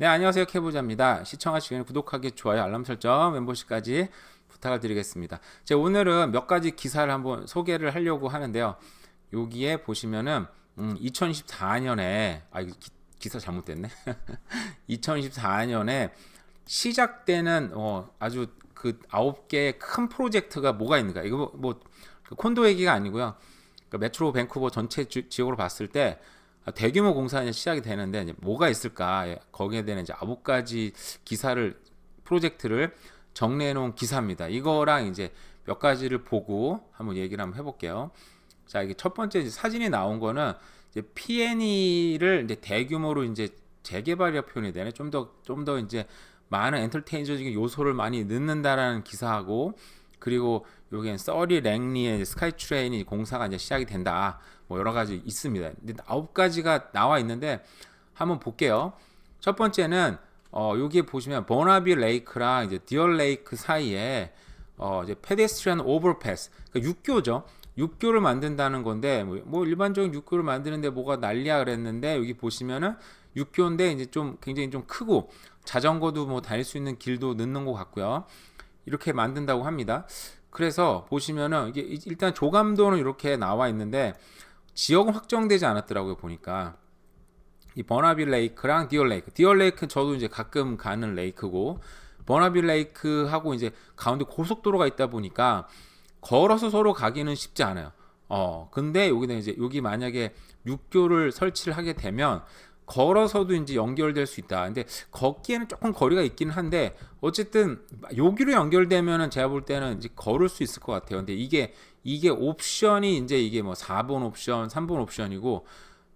네, 안녕하세요. 캐보자입니다. 시청하시기 전에 구독하기, 좋아요, 알람 설정, 멤버십까지 부탁을 드리겠습니다. 제가 오늘은 몇 가지 기사를 한번 소개를 하려고 하는데요. 여기에 보시면은 음, 2024년에 아 기, 사 잘못됐네. 2024년에 시작되는 어, 아주 그 아홉 개의 큰 프로젝트가 뭐가 있는가? 이거 뭐, 뭐그 콘도 얘기가 아니고요. 그러니까 메트로 밴쿠버 전체 지, 지역으로 봤을 때 대규모 공사가 이제 시작이 되는데 이제 뭐가 있을까? 예, 거기에 대한 이제 아홉 가지 기사를 프로젝트를 정리해 놓은 기사입니다. 이거랑 이제 몇 가지를 보고 한번 얘기를 한번 해볼게요. 자, 이게 첫 번째 사진이 나온 거는 이제 P&E를 이제 대규모로 이제 재개발이라 표현이 되네. 좀 더 좀 더 이제 많은 엔터테인저적인 요소를 많이 넣는다라는 기사하고 그리고 여기엔 써리 랭리의 스카이 트레인이 공사가 이제 시작이 된다. 뭐 여러 가지 있습니다. 근데 아홉 가지가 나와 있는데 한번 볼게요. 첫 번째는 어 여기 보시면 버나비 레이크랑 이제 디얼 레이크 사이에 어 이제 페데스트리안 오버패스 그러니까 육교죠. 육교를 만든다는 건데 뭐, 뭐 일반적인 육교를 만드는데 뭐가 난리야 그랬는데 여기 보시면은 육교인데 이제 좀 굉장히 좀 크고 자전거도 뭐 다닐 수 있는 길도 넣는 것 같고요. 이렇게 만든다고 합니다. 그래서 보시면은 이게 일단 조감도는 이렇게 나와 있는데 지역은 확정되지 않았더라고요 보니까 이 버나빌 레이크랑 디얼 레이크 디얼 레이크 저도 이제 가끔 가는 레이크고 버나빌 레이크하고 이제 가운데 고속도로가 있다 보니까 걸어서 서로 가기는 쉽지 않아요. 어 근데 여기는 이제 여기 만약에 육교를 설치를 하게 되면 걸어서도 이제 연결될 수 있다. 근데 걷기에는 조금 거리가 있긴 한데 어쨌든 여기로 연결되면은 제가 볼 때는 이제 걸을 수 있을 것 같아요. 근데 이게 이게 옵션이 이제 이게 뭐 4번 옵션, 3번 옵션이고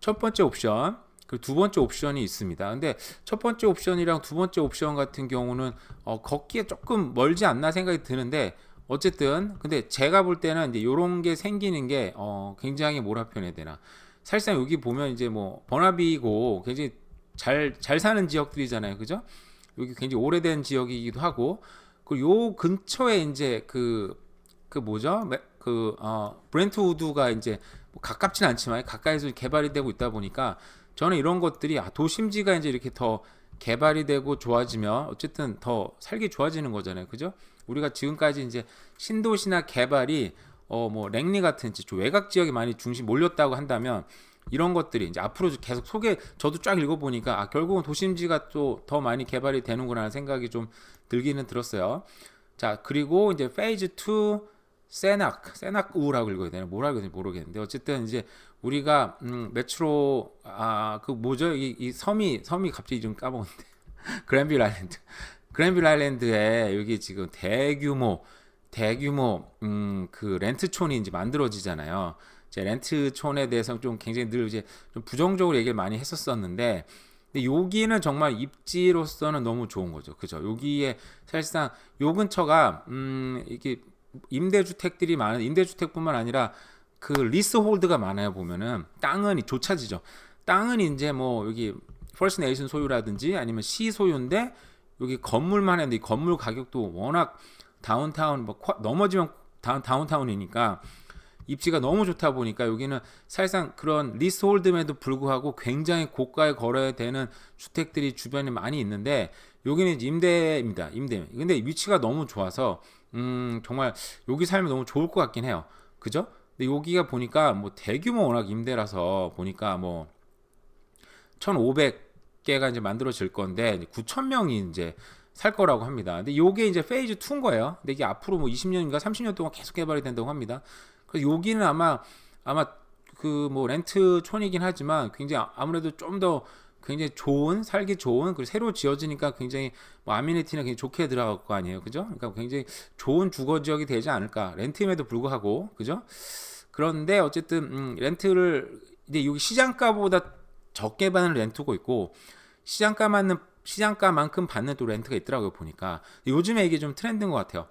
첫 번째 옵션 그리고 두 번째 옵션이 있습니다. 근데 첫 번째 옵션이랑 두 번째 옵션 같은 경우는 어, 걷기에 조금 멀지 않나 생각이 드는데 어쨌든 근데 제가 볼 때는 이제 요런 게 생기는 게 어, 굉장히 뭐라 표현해야 되나 사실상 여기 보면 이제 뭐 번화비고 굉장히 잘 잘 사는 지역들이잖아요, 그죠? 여기 굉장히 오래된 지역이기도 하고 그리고 요 근처에 이제 그그 그 뭐죠? 그 어, 브렌트우드가 이제 뭐 가깝진 않지만 가까이서 개발이 되고 있다 보니까 저는 이런 것들이 아, 도심지가 이제 이렇게 더 개발이 되고 좋아지면 어쨌든 더 살기 좋아지는 거잖아요, 그죠? 우리가 지금까지 이제 신도시나 개발이 어 뭐 랭리 같은 좀 외곽 지역에 많이 중심 몰렸다고 한다면 이런 것들이 이제 앞으로 계속 소개 저도 쫙 읽어보니까 아 결국은 도심지가 또 더 많이 개발이 되는구나 생각이 좀 들기는 들었어요. 자 그리고 이제 페이즈 2 세낙 세낙 우라고 읽어야 되나? 뭐라 읽어야 되나 모르겠는데 어쨌든 이제 우리가 음 메트로 아 그 뭐죠? 이, 이 섬이 섬이 갑자기 이름 까먹었는데 그랜빌 아일랜드 그랜빌 아일랜드에 여기 지금 대규모 대규모 음, 그 렌트촌이 이제 만들어지잖아요. 제 렌트촌에 대해서 좀 굉장히 늘 이제 좀 부정적으로 얘기를 많이 했었었는데 근데 여기는 정말 입지로서는 너무 좋은 거죠. 그죠? 여기에 사실상 요 근처가 음 이게 임대주택들이 많은 임대주택뿐만 아니라 그 리스홀드가 많아요 보면은 땅은 조차지죠. 땅은 이제 뭐 여기 퍼스트 네이션 소유라든지 아니면 시 소유인데 여기 건물만 했는데 이 건물 가격도 워낙 다운타운 뭐 넘어지면 다운, 다운타운이니까 입지가 너무 좋다 보니까 여기는 사실상 그런 리스홀드에도 불구하고 굉장히 고가에 걸어야 되는 주택들이 주변에 많이 있는데 여기는 임대입니다. 임대. 근데 위치가 너무 좋아서 음 정말 여기 살면 너무 좋을 것 같긴 해요. 그죠? 근데 여기가 보니까 뭐 대규모 워낙 임대라서 보니까 뭐 1,500개가 이제 만들어질 건데 9,000명이 이제 살 거라고 합니다. 근데 요게 이제 페이즈 2인 거예요. 근데 이게 앞으로 뭐 20년인가 30년 동안 계속 개발이 된다고 합니다. 그래서 여기는 아마 아마 그 뭐 렌트 촌이긴 하지만 굉장히 아, 아무래도 좀 더 굉장히 좋은 살기 좋은 그리고 새로 지어지니까 굉장히 뭐 아미니티나 굉장히 좋게 들어갈 거 아니에요, 그죠? 그러니까 굉장히 좋은 주거 지역이 되지 않을까 렌트임에도 불구하고 그죠? 그런데 어쨌든 음, 렌트를 이제 여기 시장가보다 적게 받는 렌트고 있고 시장가 맞는 시장가만큼 받는 또 렌트가 있더라고요 보니까. 요즘에 이게 좀 트렌드인 것 같아요.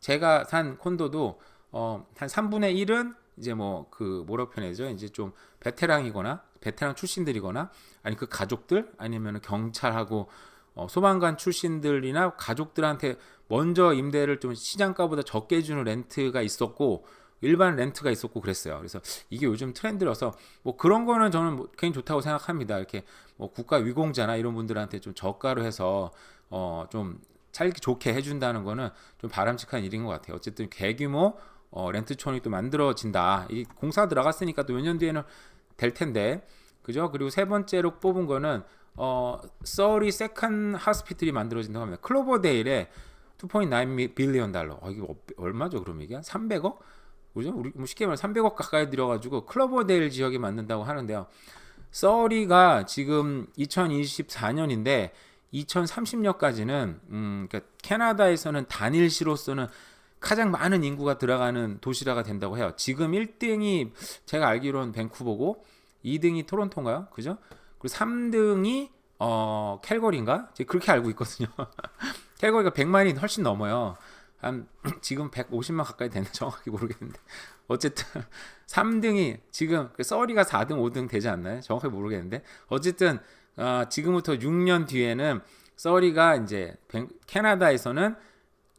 제가 산 콘도도 어, 한 3분의 1은 이제 뭐 그 뭐라 표현하죠? 이제 좀 베테랑이거나 베테랑 출신들이거나 아니 그 가족들? 아니면 경찰하고 어, 소방관 출신들이나 가족들한테 먼저 임대를 좀 시장가보다 적게 주는 렌트가 있었고 일반 렌트가 있었고 그랬어요. 그래서 이게 요즘 트렌드라서 뭐 그런 거는 저는 뭐 굉장히 좋다고 생각합니다. 이렇게 뭐 국가 위공자나 이런 분들한테 좀 저가로 해서 어좀 살기 좋게 해준다는 거는 좀 바람직한 일인 것 같아요. 어쨌든 대규모 어, 렌트촌이 또 만들어진다. 이 공사 들어갔으니까 또 몇 년 뒤에는 될 텐데, 그죠? 그리고 세 번째로 뽑은 거는 어, 서리 세컨 하스피틀이 만들어진다고 합니다. 클로버데일에 2.9 빌리언 달러. 어, 이게 얼마죠? 그럼 이게 300억? 우리 뭐 쉽게 말해 300억 가까이 들여가지고 클로버데일 지역에 만든다고 하는데요. 서리가 지금 2024년인데 2030년까지는 음, 그러니까 캐나다에서는 단일시로서는 가장 많은 인구가 들어가는 도시라가 된다고 해요. 지금 1등이 제가 알기로는 밴쿠버고 2등이 토론토인가요? 그죠? 그리고 3등이 어 캘거리인가? 제가 그렇게 알고 있거든요. 캘거리가 100만이 훨씬 넘어요. 한 지금 150만 가까이 되는 정확히 모르겠는데 어쨌든 3등이 지금 그 서리가 4등 5등 되지 않나요? 정확히 모르겠는데 어쨌든 어, 지금부터 6년 뒤에는 서리가 이제 캐나다에서는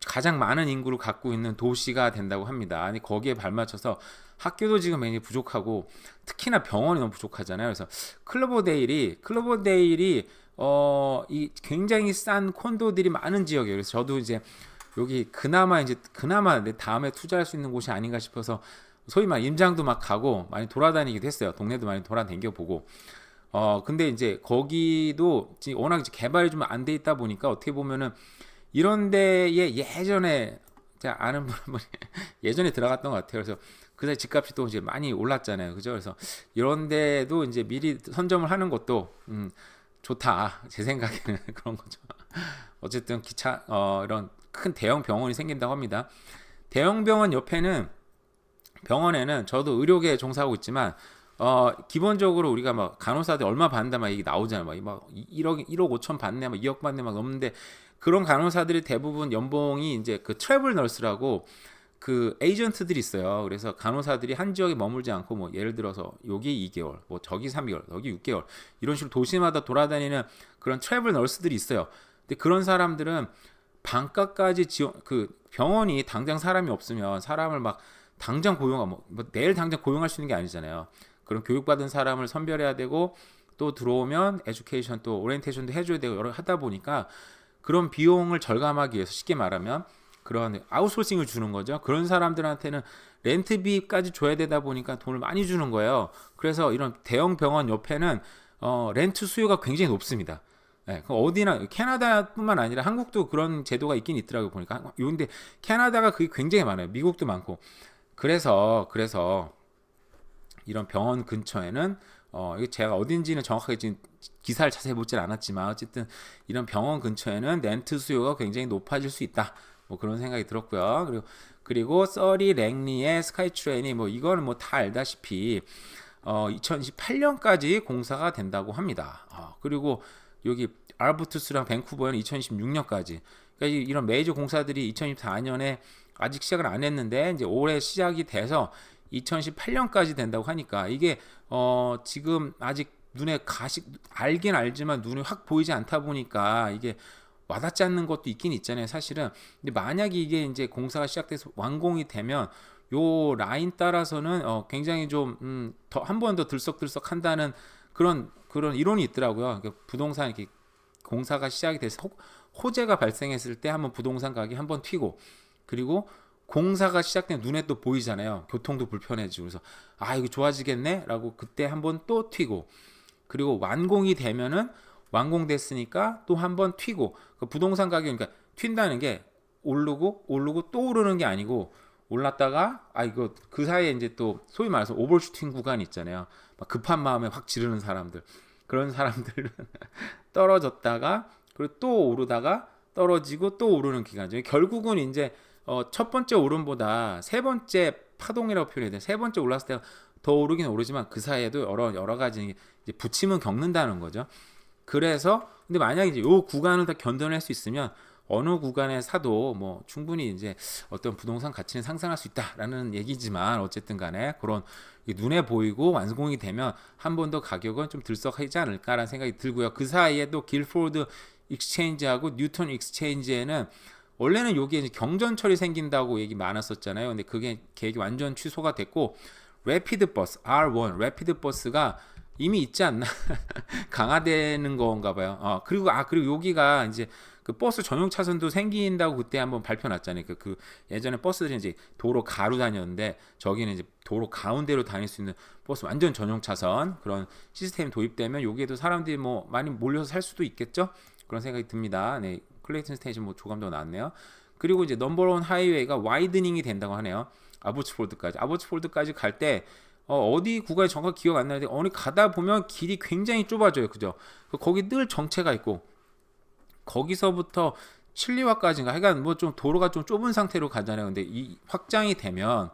가장 많은 인구를 갖고 있는 도시가 된다고 합니다. 아니 거기에 발맞춰서 학교도 지금 굉장히 부족하고 특히나 병원이 너무 부족하잖아요. 그래서 클로버데일이 클로버데일이 어 이 굉장히 싼 콘도들이 많은 지역이에요. 그래서 저도 이제 여기 그나마 이제 그나마 내 다음에 투자할 수 있는 곳이 아닌가 싶어서 소위 말 임장도 막 가고 많이 돌아다니기도 했어요. 동네도 많이 돌아다녀 보고. 어 근데 이제 거기도 워낙 이제 개발이 좀 안 돼 있다 보니까 어떻게 보면은 이런 데에 예전에 제가 아는 분 예전에 들어갔던 것 같아요. 그래서 그 사이 집값이 또 이제 많이 올랐잖아요. 그죠? 그래서 이런 데도 이제 미리 선점을 하는 것도 음, 좋다. 제 생각에는 그런 거죠. 어쨌든 기차 어, 이런 큰 대형 병원이 생긴다고 합니다. 대형 병원 옆에는 병원에는 저도 의료계에 종사하고 있지만 어 기본적으로 우리가 막 간호사들 얼마 받는다 막 얘기 나오잖아요. 막, 막 1억 1억 5천 받네, 막 2억 받네 막 넘는데 그런 간호사들이 대부분 연봉이 이제 그 트래블 널스라고 그 에이전트들이 있어요. 그래서 간호사들이 한 지역에 머물지 않고 뭐 예를 들어서 여기 2개월, 뭐 저기 3개월, 여기 6개월 이런 식으로 도시마다 돌아다니는 그런 트래블 널스들이 있어요. 근데 그런 사람들은 방가까지 지원 그 병원이 당장 사람이 없으면 사람을 막 당장 고용하 뭐, 뭐 내일 당장 고용할 수 있는 게 아니잖아요. 그런 교육받은 사람을 선별해야 되고 또 들어오면 에듀케이션 또 오리엔테이션도 해줘야 되고 여러 하다 보니까 그런 비용을 절감하기 위해서 쉽게 말하면 그런 아웃소싱을 주는 거죠. 그런 사람들한테는 렌트비까지 줘야 되다 보니까 돈을 많이 주는 거예요. 그래서 이런 대형 병원 옆에는 어, 렌트 수요가 굉장히 높습니다. 네, 어디나 캐나다뿐만 아니라 한국도 그런 제도가 있긴 있더라고 요 보니까. 근데 캐나다가 그게 굉장히 많아요. 미국도 많고. 그래서 그래서 이런 병원 근처에는 어, 이게 제가 어딘지는 정확하게 지금 기사를 자세히 보질 않았지만 어쨌든 이런 병원 근처에는 렌트 수요가 굉장히 높아질 수 있다. 뭐 그런 생각이 들었고요. 그리고 그리고 서리 랭리의 스카이트레인이 뭐 이거는 뭐 다 알다시피 어 2028년까지 공사가 된다고 합니다. 어, 그리고 여기 알부투스랑 밴쿠버는 2026년까지. 그러니까 이런 메이저 공사들이 2024년에 아직 시작을 안 했는데 이제 올해 시작이 돼서 2018년까지 된다고 하니까 이게 어 지금 아직 눈에 가시 알긴 알지만 눈에 확 보이지 않다 보니까 이게 와닿지 않는 것도 있긴 있잖아요 사실은 근데 만약에 이게 이제 공사가 시작돼서 완공이 되면 요 라인 따라서는 어 굉장히 좀 음 더 한 번 더 들썩들썩 한다는 그런 그런 이론이 있더라고요. 그러니까 부동산 이렇게 공사가 시작이 돼서 호, 재가 발생했을 때 한번 부동산 가격이 한번 튀고 그리고 공사가 시작되면 눈에 또 보이잖아요. 교통도 불편해지고. 그래서 아 이거 좋아지겠네라고 그때 한번 또 튀고. 그리고 완공이 되면은 완공됐으니까 또 한번 튀고. 그 부동산 가격 그러니까 튄다는 게 오르고 오르고 또 오르는 게 아니고 올랐다가 아 이거 그 사이에 이제 또 소위 말해서 오버슈팅 구간 있잖아요. 막 급한 마음에 확 지르는 사람들 그런 사람들은 떨어졌다가 그리고 또 오르다가 떨어지고 또 오르는 기간이죠. 결국은 이제 어, 첫 번째 오름보다 세 번째 파동이라고 표현해야 돼. 세 번째 올랐을 때더 오르긴 오르지만 그 사이에도 여러 여러 가지 이제 부침은 겪는다는 거죠. 그래서 근데 만약에 이제 요 구간을 다 견뎌낼 수 있으면 어느 구간에 사도 뭐 충분히 이제 어떤 부동산 가치는 상승할 수 있다라는 얘기지만 어쨌든 간에 그런 눈에 보이고 완공이 되면 한 번 더 가격은 좀 들썩하지 않을까라는 생각이 들고요. 그 사이에 또 길포드 익스체인지하고 뉴턴 익스체인지에는 원래는 여기에 경전철이 생긴다고 얘기 많았었잖아요. 근데 그게 계획이 완전 취소가 됐고 레피드 버스 R1 레피드 버스가 이미 있지 않나 강화되는 건가 봐요. 어 그리고 아 그리고 여기가 이제 그 버스 전용 차선도 생긴다고 그때 한번 발표 났잖아요. 그, 그 예전에 버스들이 이제 도로 가로 다녔는데 저기는 이제 도로 가운데로 다닐 수 있는 버스 완전 전용 차선 그런 시스템이 도입되면 여기에도 사람들이 뭐 많이 몰려서 살 수도 있겠죠. 그런 생각이 듭니다. 네, 클레이튼 스테이션 뭐 조감도 나왔네요. 그리고 이제 넘버원 하이웨이가 와이드닝이 된다고 하네요. 아보츠폴드까지 아보츠폴드까지 갈때 어, 어디 구간이 정확히 기억 안 나는데 어디 가다 보면 길이 굉장히 좁아져요. 그죠? 거기 늘 정체가 있고 거기서부터 칠리와까지인가 하여간 뭐 좀 도로가 좀 좁은 상태로 가잖아요. 근데 이 확장이 되면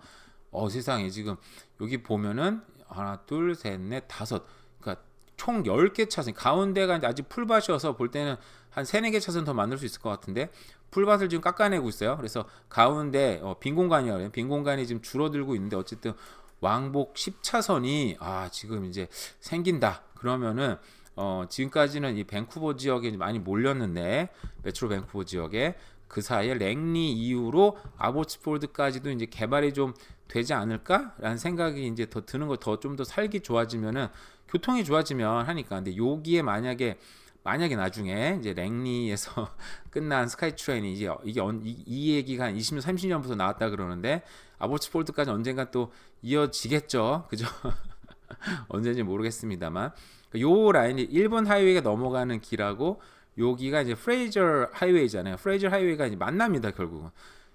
어 세상에 지금 여기 보면은 하나 둘 셋 넷 다섯 그러니까 총 10개 차선 가운데가 이제 아직 풀밭이어서 볼 때는 한 3, 4개 차선 더 만들 수 있을 것 같은데 풀밭을 지금 깎아내고 있어요. 그래서 가운데 어, 빈 공간이요. 빈 공간이 지금 줄어들고 있는데 어쨌든 왕복 10차선이 아 지금 이제 생긴다. 그러면은 어, 지금까지는 이 밴쿠버 지역에 많이 몰렸는데 메트로 밴쿠버 지역에 그 사이에 랭리 이후로 아보츠폴드까지도 이제 개발이 좀 되지 않을까라는 생각이 이제 더 드는 거더좀더 살기 좋아지면은 교통이 좋아지면 하니까. 근데 여기에 만약에 만약에 나중에 이제 랭리에서 끝난 스카이 트레인이 이제 이게 이 얘기가 한 20년 30년부터 나왔다 그러는데 아보츠폴드까지 언젠가 또 이어지겠죠? 그죠? 언제인지 모르겠습니다만 요 라인이 일본 하이웨이가 넘어가는 길하고 여기가 이제 프레이저 하이웨이잖아요. 프레이저 하이웨이가 이제 만납니다, 결국은.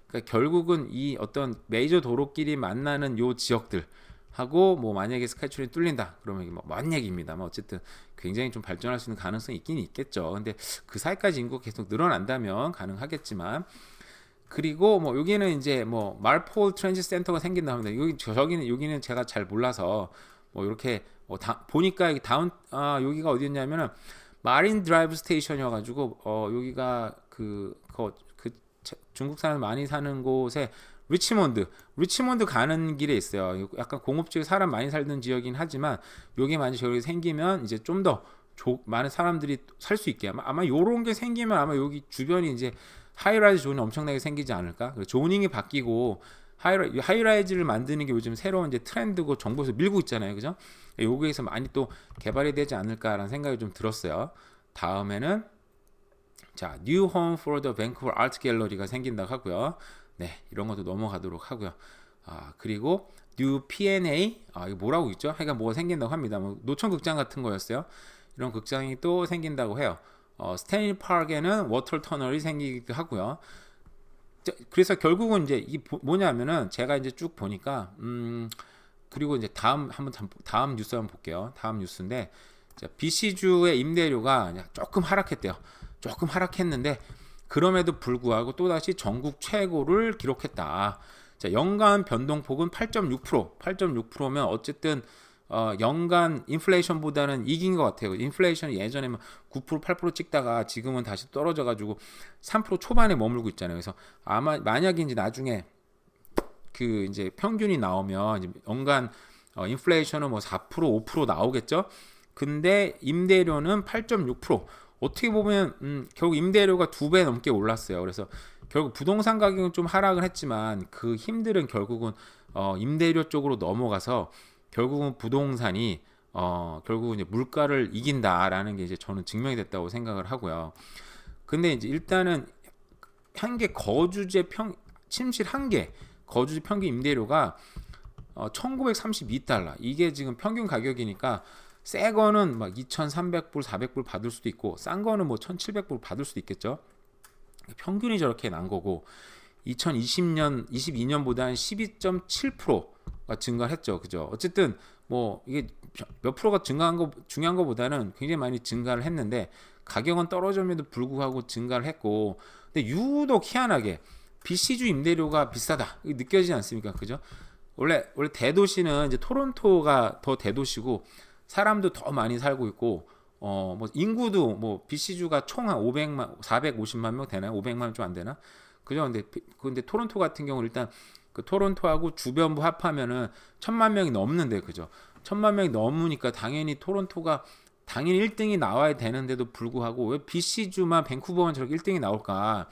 그러니까 결국은 이 어떤 메이저 도로끼리 만나는 요 지역들 하고 뭐 만약에 스카이트레인 뚫린다 그러면 이게 뭐먼 얘기입니다만 뭐 어쨌든 굉장히 좀 발전할 수 있는 가능성이 있긴 있겠죠. 근데 그 사이까지 인구 계속 늘어난다면 가능하겠지만 그리고 뭐 여기는 이제 뭐 말폴 트랜지 센터가 생긴다 합니다. 여기 저기는 여기는 제가 잘 몰라서 뭐 이렇게 뭐 다, 보니까 다운 아 여기가 어디였냐면은 마린 드라이브 스테이션이어가지고 어 여기가 그, 그, 그 중국 사람 많이 사는 곳에 리치몬드 리치몬드 가는 길에 있어요. 약간 공업지역 사람 많이 살던 지역이긴 하지만 여기 만약 저기 생기면 이제 좀더 많은 사람들이 살 수 있게 아마, 아마 요런 게 생기면 아마 여기 주변이 이제 하이라이즈 존이 엄청나게 생기지 않을까? 조닝이 바뀌고 하이라, 하이라이즈를 만드는 게 요즘 새로운 이제 트렌드고 정부에서 밀고 있잖아요. 그죠? 여기에서 많이 또 개발이 되지 않을까라는 생각이 좀 들었어요. 다음에는 자, New Home for the Vancouver Art Gallery가 생긴다고 하고요. 네, 이런 것도 넘어가도록 하고요. 아, 그리고 New P&A 아, 이거 뭐라고 있죠? 하여간 뭐가 생긴다고 합니다. 뭐 노천 극장 같은 거였어요. 이런 극장이 또 생긴다고 해요. 어, 스탠리 파크에는 워터 터널이 생기기도 하고요. 그래서 결국은 이제 이 뭐냐면은 제가 이제 쭉 보니까 음 그리고 이제 다음 한번 다음 뉴스 한번 볼게요. 다음 뉴스인데 자, BC주의 임대료가 조금 하락했대요. 조금 하락했는데 그럼에도 불구하고 또다시 전국 최고를 기록했다. 자, 연간 변동폭은 8.6%. 8.6%면 어쨌든 어, 연간 인플레이션보다는 이긴 것 같아요. 인플레이션이 예전에 9% 8% 찍다가 지금은 다시 떨어져가지고 3% 초반에 머물고 있잖아요. 그래서 아마 만약에 이제 나중에 그 이제 평균이 나오면 이제 연간 어, 인플레이션은 뭐 4% 5% 나오겠죠. 근데 임대료는 8.6% 어떻게 보면 음, 결국 임대료가 두 배 넘게 올랐어요. 그래서 결국 부동산 가격은 좀 하락을 했지만 그 힘들은 결국은 어, 임대료 쪽으로 넘어가서 결국은 부동산이 어 결국은 이제 물가를 이긴다라는 게 이제 저는 증명이 됐다고 생각을 하고요. 근데 이제 일단은 한 개 거주제 평 침실 한 개 거주지 평균 임대료가 어 1932달러. 이게 지금 평균 가격이니까 새 거는 막 2,300불, 400불 받을 수도 있고 싼 거는 뭐 1,700불 받을 수도 있겠죠. 평균이 저렇게 난 거고 2020년 22년보다 한 12.7% 증가했죠. 그죠? 어쨌든 뭐 이게 몇 프로가 증가한 거 중요한 것보다는 굉장히 많이 증가를 했는데 가격은 떨어짐에도 불구하고 증가를 했고 근데 유독 희한하게 BC주 임대료가 비싸다 느껴지지 않습니까? 그죠? 원래 원래 대도시는 이제 토론토가 더 대도시고 사람도 더 많이 살고 있고 어 뭐 인구도 뭐 BC주가 총 한 500만 450만 명 되나요? 500만 명좀안 되나? 그죠? 근데 근데 토론토 같은 경우 일단 그 토론토하고 주변부 합하면은 천만 명이 넘는데 그죠? 천만 명이 넘으니까 당연히 토론토가 당연히 1등이 나와야 되는데도 불구하고 왜 BC주만 밴쿠버만 저렇게 1등이 나올까?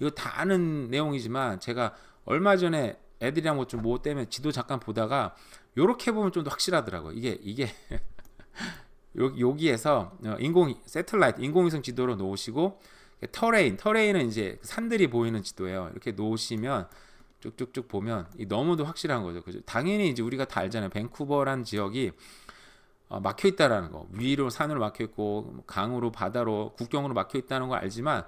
이거 다 아는 내용이지만 제가 얼마 전에 애들이랑 뭐좀뭐 때문에 지도 잠깐 보다가 요렇게 보면 좀 더 확실하더라고요. 이게 이게 요, 여기에서 어, 인공 세틀라이트 인공위성 지도로 놓으시고 터레인 터레인은 이제 산들이 보이는 지도예요. 이렇게 놓으시면 쭉쭉쭉 보면 이 너무도 확실한 거죠. 그죠? 당연히 이제 우리가 다 알잖아요. 밴쿠버란 지역이 어, 막혀 있다라는 거. 위로 산으로 막혀 있고 뭐 강으로 바다로 국경으로 막혀 있다는 거 알지만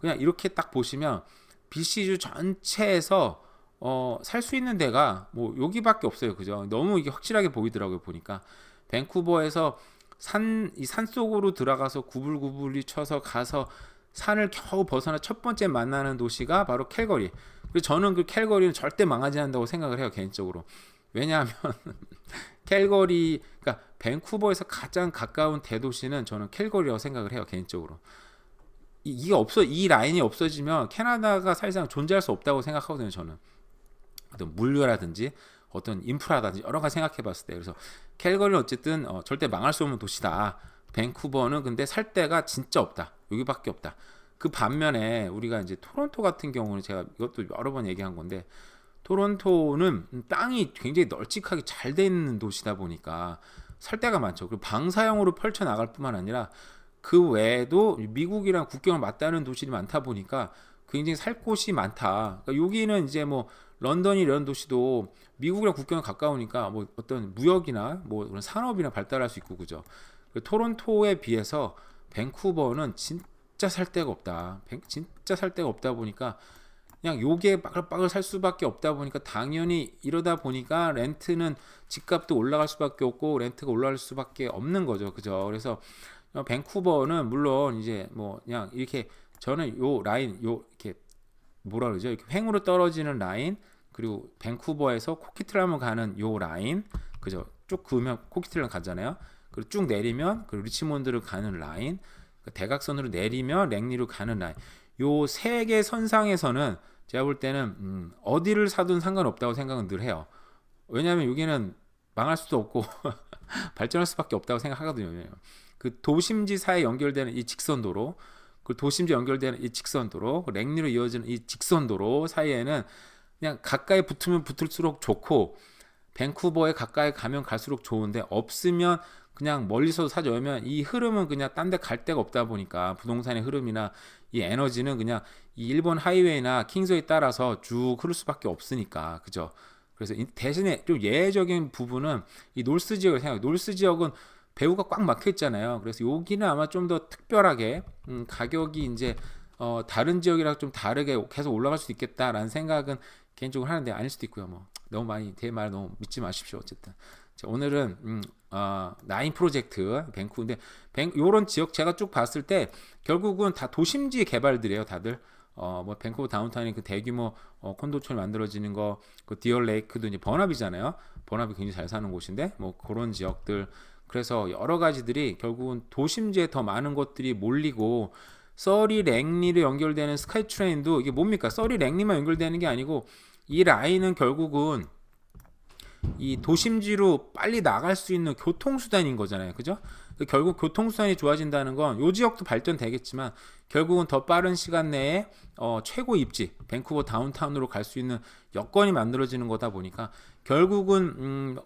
그냥 이렇게 딱 보시면 BC주 전체에서 어, 살 수 있는 데가 뭐 여기밖에 없어요. 그죠? 너무 이게 확실하게 보이더라고요. 보니까 밴쿠버에서 산 이 산 속으로 들어가서 구불구불이 쳐서 가서 산을 겨우 벗어나 첫 번째 만나는 도시가 바로 캘거리. 그리고 저는 그 캘거리는 절대 망하지 않는다고 생각을 해요 개인적으로. 왜냐하면 캘거리, 그러니까 밴쿠버에서 가장 가까운 대도시는 저는 캘거리라고 생각을 해요 개인적으로. 이, 이게 없어 이 라인이 없어지면 캐나다가 사실상 존재할 수 없다고 생각하거든요 저는. 어떤 물류라든지 어떤 인프라라든지 여러 가지 생각해봤을 때 그래서 캘거리는 어쨌든 어, 절대 망할 수 없는 도시다. 밴쿠버는 근데 살 데가 진짜 없다. 여기밖에 없다. 그 반면에 우리가 이제 토론토 같은 경우는 제가 이것도 여러 번 얘기한 건데 토론토는 땅이 굉장히 널찍하게 잘 돼 있는 도시다 보니까 살 데가 많죠. 그리고 방사형으로 펼쳐 나갈 뿐만 아니라 그 외에도 미국이랑 국경을 맞닿는 도시들이 많다 보니까 굉장히 살 곳이 많다. 그러니까 여기는 이제 뭐 런던이 이런 도시도 미국이랑 국경에 가까우니까 뭐 어떤 무역이나 뭐 그런 산업이나 발달할 수 있고 그죠. 토론토에 비해서 밴쿠버는 진짜 살 데가 없다. 진짜 살 데가 없다 보니까 그냥 요게 빠글빠글 살 수밖에 없다 보니까 당연히 이러다 보니까 렌트는 집값도 올라갈 수밖에 없고 렌트가 올라갈 수밖에 없는 거죠. 그죠? 그래서 밴쿠버는 물론 이제 뭐 그냥 이렇게 저는 요 라인 요 이렇게 뭐라 그러죠? 이렇게 횡으로 떨어지는 라인 그리고 밴쿠버에서 코키틀람을 가는 요 라인 그죠? 쭉 그으면 코키틀람 가잖아요. 그리고 쭉 내리면 그 리치몬드를 가는 라인 그 대각선으로 내리면 랭리로 가는 라인 요 세 개 선상에서는 제가 볼 때는 음, 어디를 사든 상관없다고 생각은 늘 해요. 왜냐하면 여기는 망할 수도 없고 발전할 수밖에 없다고 생각하거든요. 그 도심지 사이에 연결되는 이 직선도로 그 도심지 연결되는 이 직선도로 그 랭리로 이어지는 이 직선도로 사이에는 그냥 가까이 붙으면 붙을수록 좋고 밴쿠버에 가까이 가면 갈수록 좋은데 없으면 그냥 멀리서 사줘면 이 흐름은 그냥 딴 데 갈 데가 없다 보니까 부동산의 흐름이나 이 에너지는 그냥 이 일본 하이웨이나 킹스웨이 따라서 쭉 흐를 수밖에 없으니까. 그죠? 그래서 대신에 좀 예외적인 부분은 이 놀스 지역을 생각해 놀스 지역은 배우가 꽉 막혀 있잖아요. 그래서 여기는 아마 좀 더 특별하게 음, 가격이 이제 어, 다른 지역이랑 좀 다르게 계속 올라갈 수 있겠다라는 생각은 개인적으로 하는데 아닐 수도 있고요. 뭐 너무 많이 제말 너무 믿지 마십시오 어쨌든. 자, 오늘은 음, 어, 나인 프로젝트 근데 뱅, 요런 지역 제가 쭉 봤을 때 결국은 다 도심지 개발들이에요 다들 어, 뭐 밴쿠버 다운타운이 그 대규모 어, 콘도촌이 만들어지는 거, 그 디얼 레이크도 이제 번합이잖아요. 번합이 굉장히 잘 사는 곳인데 뭐 그런 지역들 그래서 여러 가지들이 결국은 도심지에 더 많은 것들이 몰리고 서리 랭리로 연결되는 스카이 트레인도 이게 뭡니까? 서리 랭리만 연결되는 게 아니고 이 라인은 결국은 이 도심지로 빨리 나갈 수 있는 교통수단인 거잖아요. 그죠? 결국 교통수단이 좋아진다는 건 요 지역도 발전되겠지만 결국은 더 빠른 시간 내에 어, 최고 입지 밴쿠버 다운타운으로 갈 수 있는 여건이 만들어지는 거다 보니까 결국은 음,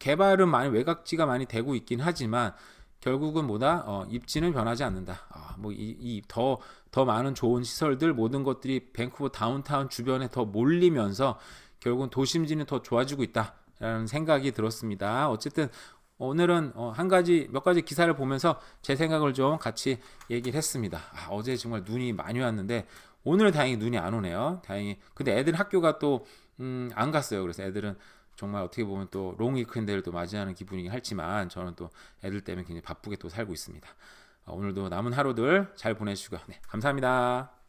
개발은 많이 외곽지가 많이 되고 있긴 하지만 결국은 뭐다 어, 입지는 변하지 않는다. 아, 뭐이더더 더 많은 좋은 시설들 모든 것들이 밴쿠버 다운타운 주변에 더 몰리면서 결국은 도심지는 더 좋아지고 있다 라는 생각이 들었습니다. 어쨌든 오늘은 어, 한 가지 몇 가지 기사를 보면서 제 생각을 좀 같이 얘기를 했습니다. 아, 어제 정말 눈이 많이 왔는데 오늘 다행히 눈이 안 오네요. 다행히 근데 애들 학교가 또안 음, 갔어요. 그래서 애들은 정말 어떻게 보면 또 롱위크엔드를 또 맞이하는 기분이긴 할지만 저는 또 애들 때문에 굉장히 바쁘게 또 살고 있습니다. 아, 오늘도 남은 하루들 잘 보내시고요. 네, 감사합니다.